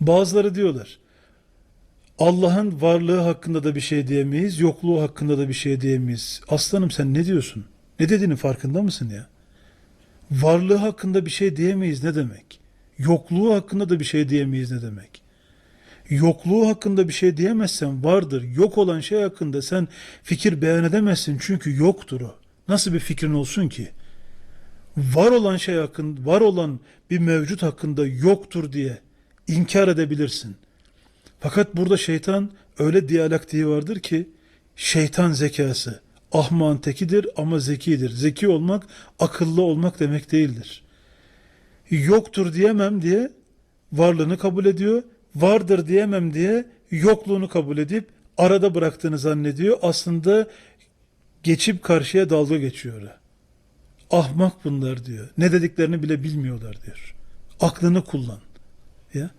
Bazıları diyorlar. Allah'ın varlığı hakkında da bir şey diyemeyiz, yokluğu hakkında da bir şey diyemeyiz. Aslanım sen ne diyorsun? Ne dediğinin farkında mısın ya? Varlığı hakkında bir şey diyemeyiz ne demek? Yokluğu hakkında da bir şey diyemeyiz ne demek? Yokluğu hakkında bir şey diyemezsen vardır. Yok olan şey hakkında sen fikir beyan edemezsin çünkü yoktur o. Nasıl bir fikrin olsun ki? Var olan şey hakkında, var olan bir mevcut hakkında yoktur diye inkar edebilirsin. Fakat burada şeytan öyle diyalektiği vardır ki şeytan zekası ahman tekidir ama zekidir. Zeki olmak akıllı olmak demek değildir. Yoktur diyemem diye varlığını kabul ediyor. Vardır diyemem diye yokluğunu kabul edip arada bıraktığını zannediyor. Aslında geçip karşıya dalga geçiyor. Ahmak bunlar diyor. Ne dediklerini bile bilmiyorlar diyor. Aklını kullan. Ya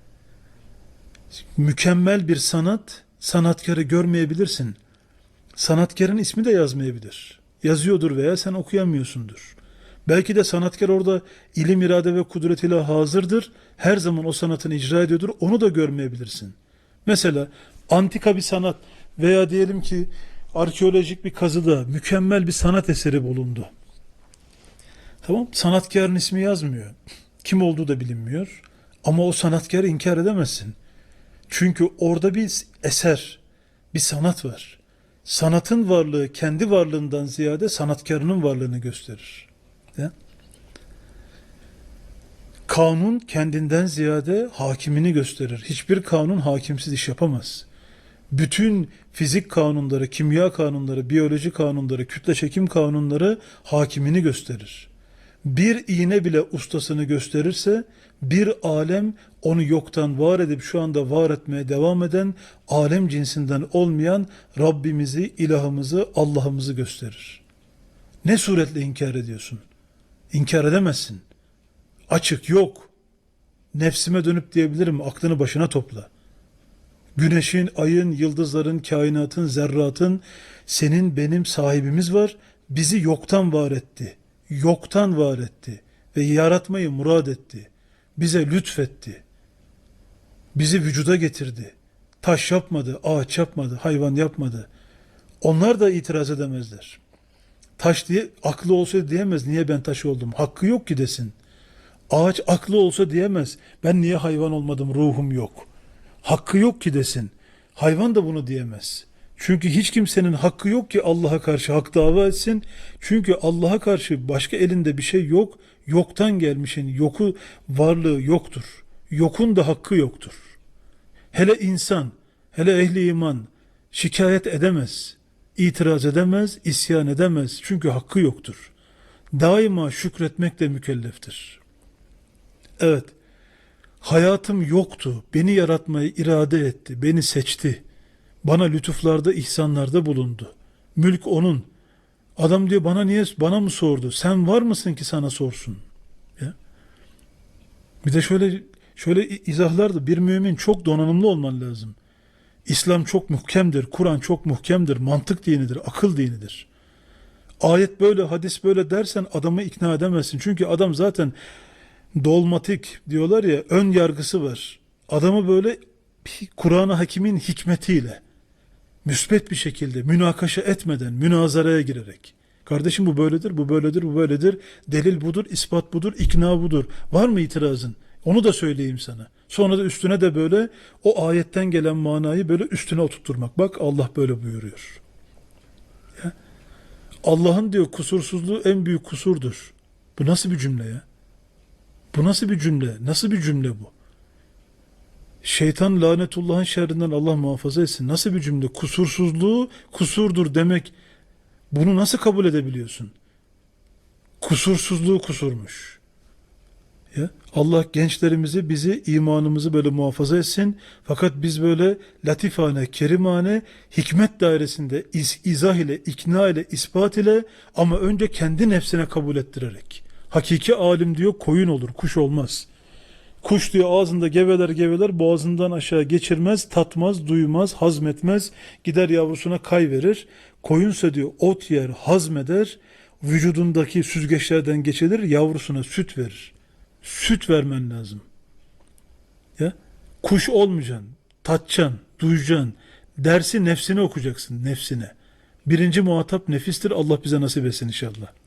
mükemmel bir sanat, sanatkarı görmeyebilirsin. Sanatkarın ismi de yazmayabilir. Yazıyordur veya sen okuyamıyorsundur. Belki de sanatkar orada ilim, irade ve kudretiyle hazırdır. Her zaman o sanatını icra ediyordur. Onu da görmeyebilirsin. Mesela antika bir sanat veya diyelim ki arkeolojik bir kazıda mükemmel bir sanat eseri bulundu. Tamam Sanatkarın ismi yazmıyor. Kim olduğu da bilinmiyor. Ama o sanatkarı inkar edemezsin. Çünkü orada bir eser, bir sanat var. Sanatın varlığı kendi varlığından ziyade sanatkarının varlığını gösterir. Ya? Kanun kendinden ziyade hakimini gösterir. Hiçbir kanun hakimsiz iş yapamaz. Bütün fizik kanunları, kimya kanunları, biyoloji kanunları, kütle çekim kanunları hakimini gösterir. Bir iğne bile ustasını gösterirse bir alem onu yoktan var edip şu anda var etmeye devam eden alem cinsinden olmayan Rabbimizi, ilahımızı, Allah'ımızı gösterir. Ne suretle inkar ediyorsun? İnkar edemezsin. Açık yok. Nefsime dönüp diyebilirim aklını başına topla. Güneşin, ayın, yıldızların, kainatın, zerratın senin benim sahibimiz var. Bizi yoktan var etti. Yoktan var etti ve yaratmayı murad etti. Bize lütfetti. Bizi vücuda getirdi. Taş yapmadı, ağaç yapmadı, hayvan yapmadı. Onlar da itiraz edemezler. Taş diye aklı olsa diyemez niye ben taş oldum. Hakkı yok ki desin. Ağaç aklı olsa diyemez. Ben niye hayvan olmadım ruhum yok. Hakkı yok ki desin. Hayvan da bunu diyemez. Çünkü hiç kimsenin hakkı yok ki Allah'a karşı hak dava etsin. Çünkü Allah'a karşı başka elinde bir şey yok. Yoktan gelmişin yoku varlığı yoktur. Yokun da hakkı yoktur. Hele insan, hele ehli iman şikayet edemez, itiraz edemez, isyan edemez. Çünkü hakkı yoktur. Daima şükretmekle mükelleftir. Evet, hayatım yoktu, beni yaratmayı irade etti, beni seçti. Bana lütuflarda, ihsanlarda bulundu. Mülk onun. Adam diyor bana niye bana mı sordu? Sen var mısın ki sana sorsun? Ya. Bir de şöyle şöyle izahlardı. Bir mümin çok donanımlı olman lazım. İslam çok muhkemdir, Kur'an çok muhkemdir, mantık dinidir, akıl dinidir. Ayet böyle, hadis böyle dersen adamı ikna edemezsin. Çünkü adam zaten dolmatik diyorlar ya ön yargısı var. Adamı böyle Kur'an-ı Hakim'in hikmetiyle müsbet bir şekilde münakaşa etmeden münazaraya girerek kardeşim bu böyledir, bu böyledir, bu böyledir. Delil budur, ispat budur, ikna budur. Var mı itirazın? Onu da söyleyeyim sana. Sonra da üstüne de böyle o ayetten gelen manayı böyle üstüne oturtturmak. Bak Allah böyle buyuruyor. Allah'ın diyor kusursuzluğu en büyük kusurdur. Bu nasıl bir cümle ya? Bu nasıl bir cümle? Nasıl bir cümle bu? Şeytan lanetullahın şerrinden Allah muhafaza etsin. Nasıl bir cümle? Kusursuzluğu kusurdur demek. Bunu nasıl kabul edebiliyorsun? Kusursuzluğu kusurmuş. Ya Allah gençlerimizi, bizi, imanımızı böyle muhafaza etsin. Fakat biz böyle latifane, kerimane, hikmet dairesinde iz, izah ile, ikna ile, ispat ile ama önce kendi nefsine kabul ettirerek. Hakiki alim diyor koyun olur, kuş olmaz. Kuş diyor ağzında geveler geveler boğazından aşağı geçirmez, tatmaz, duymaz, hazmetmez, gider yavrusuna kay verir. Koyunsa diyor ot yer, hazmeder, vücudundaki süzgeçlerden geçilir, yavrusuna süt verir. Süt vermen lazım. Ya Kuş olmayacaksın. Tatacaksın, duyacaksın. Dersi nefsine okuyacaksın, nefsine. Birinci muhatap nefistir. Allah bize nasip etsin inşallah.